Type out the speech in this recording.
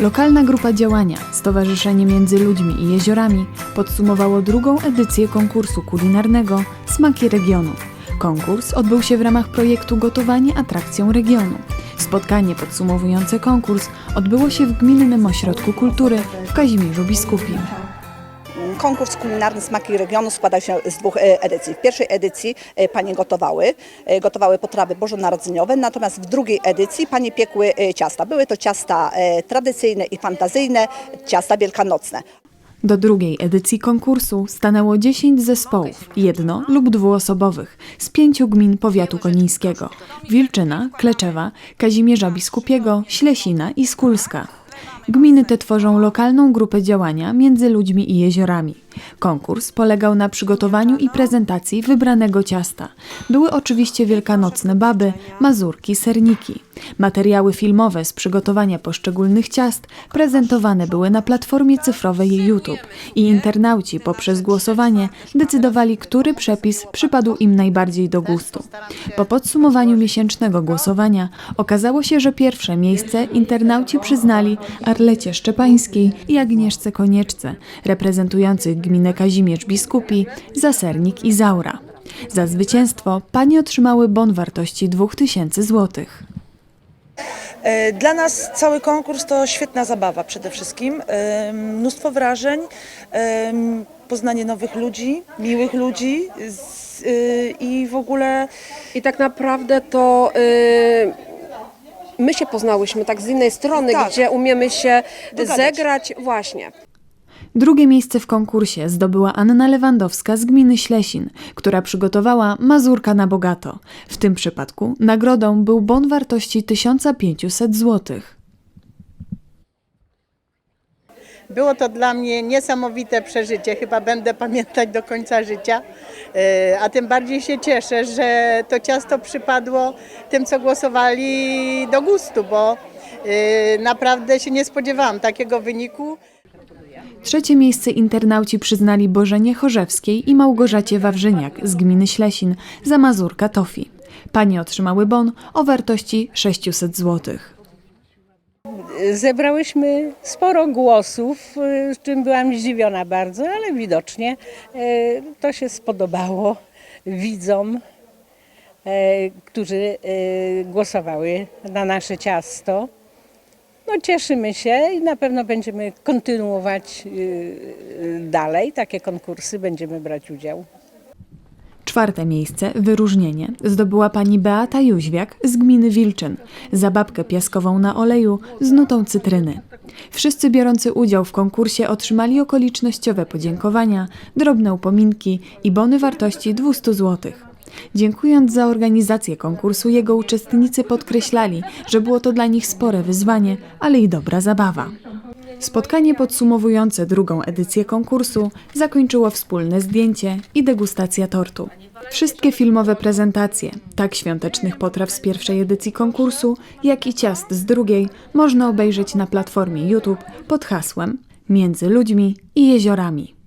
Lokalna grupa działania Stowarzyszenie Między Ludźmi i Jeziorami podsumowało drugą edycję konkursu kulinarnego Smaki Regionu. Konkurs odbył się w ramach projektu Gotowanie atrakcją regionu. Spotkanie podsumowujące konkurs odbyło się w Gminnym Ośrodku Kultury w Kazimierzu Biskupim. Konkurs kulinarny Smaki Regionu składa się z dwóch e, edycji. W pierwszej edycji e, panie gotowały, e, gotowały potrawy bożonarodzeniowe, natomiast w drugiej edycji panie piekły ciasta. Były to ciasta tradycyjne i fantazyjne, ciasta wielkanocne. Do drugiej edycji konkursu stanęło 10 zespołów, jedno lub dwuosobowych, z pięciu gmin powiatu konińskiego: Wilczyna, Kleczewa, Kazimierza Biskupiego, Ślesina i Skulska. Gminy te tworzą lokalną grupę działania między ludźmi i jeziorami. Konkurs polegał na przygotowaniu i prezentacji wybranego ciasta. Były oczywiście wielkanocne baby, mazurki, serniki. Materiały filmowe z przygotowania poszczególnych ciast prezentowane były na platformie cyfrowej YouTube i internauci poprzez głosowanie decydowali, który przepis przypadł im najbardziej do gustu. Po podsumowaniu miesięcznego głosowania okazało się, że pierwsze miejsce internauci przyznali Arlecie Szczepańskiej i Agnieszce Konieczce, reprezentujących gminę Kazimierz Biskupi, Zasernik i Zaura. Za zwycięstwo panie otrzymały bon wartości 2000 złotych. E, Dla nas cały konkurs to świetna zabawa przede wszystkim. E, Mnóstwo wrażeń, e, poznanie nowych ludzi, miłych ludzi i w ogóle I tak naprawdę to my się poznałyśmy tak z innej strony, Tak. gdzie umiemy się Dogadać. zegrać właśnie. Drugie miejsce w konkursie zdobyła Anna Lewandowska z gminy Ślesin, która przygotowała Mazurka na bogato. W tym przypadku nagrodą był bon wartości 1500 złotych. Było to dla mnie niesamowite przeżycie, chyba będę pamiętać do końca życia, E, a tym bardziej się cieszę, że to ciasto przypadło tym, co głosowali do gustu, bo e, naprawdę się nie spodziewałam takiego wyniku. Trzecie miejsce internauci przyznali Bożenie Chorzewskiej i Małgorzacie Wawrzyniak z gminy Ślesin za Mazurka Tofi. Panie otrzymały bon o wartości 600 złotych. Zebrałyśmy sporo głosów, y, z czym byłam zdziwiona bardzo, ale widocznie y, to się spodobało widzom, y, którzy głosowały na nasze ciasto. No, cieszymy się i na pewno będziemy kontynuować y, y, dalej. Takie konkursy będziemy brać udział. Czwarte miejsce, wyróżnienie, zdobyła pani Beata Jóźwiak z gminy Wilczyn za babkę piaskową na oleju z nutą cytryny. Wszyscy biorący udział w konkursie otrzymali okolicznościowe podziękowania, drobne upominki i bony wartości 200 zł. Dziękując za organizację konkursu, jego uczestnicy podkreślali, że było to dla nich spore wyzwanie, ale i dobra zabawa. Spotkanie podsumowujące drugą edycję konkursu zakończyło wspólne zdjęcie i degustacja tortu. Wszystkie filmowe prezentacje, tak świątecznych potraw z pierwszej edycji konkursu, jak i ciast z drugiej, można obejrzeć na platformie YouTube pod hasłem Między ludźmi i jeziorami.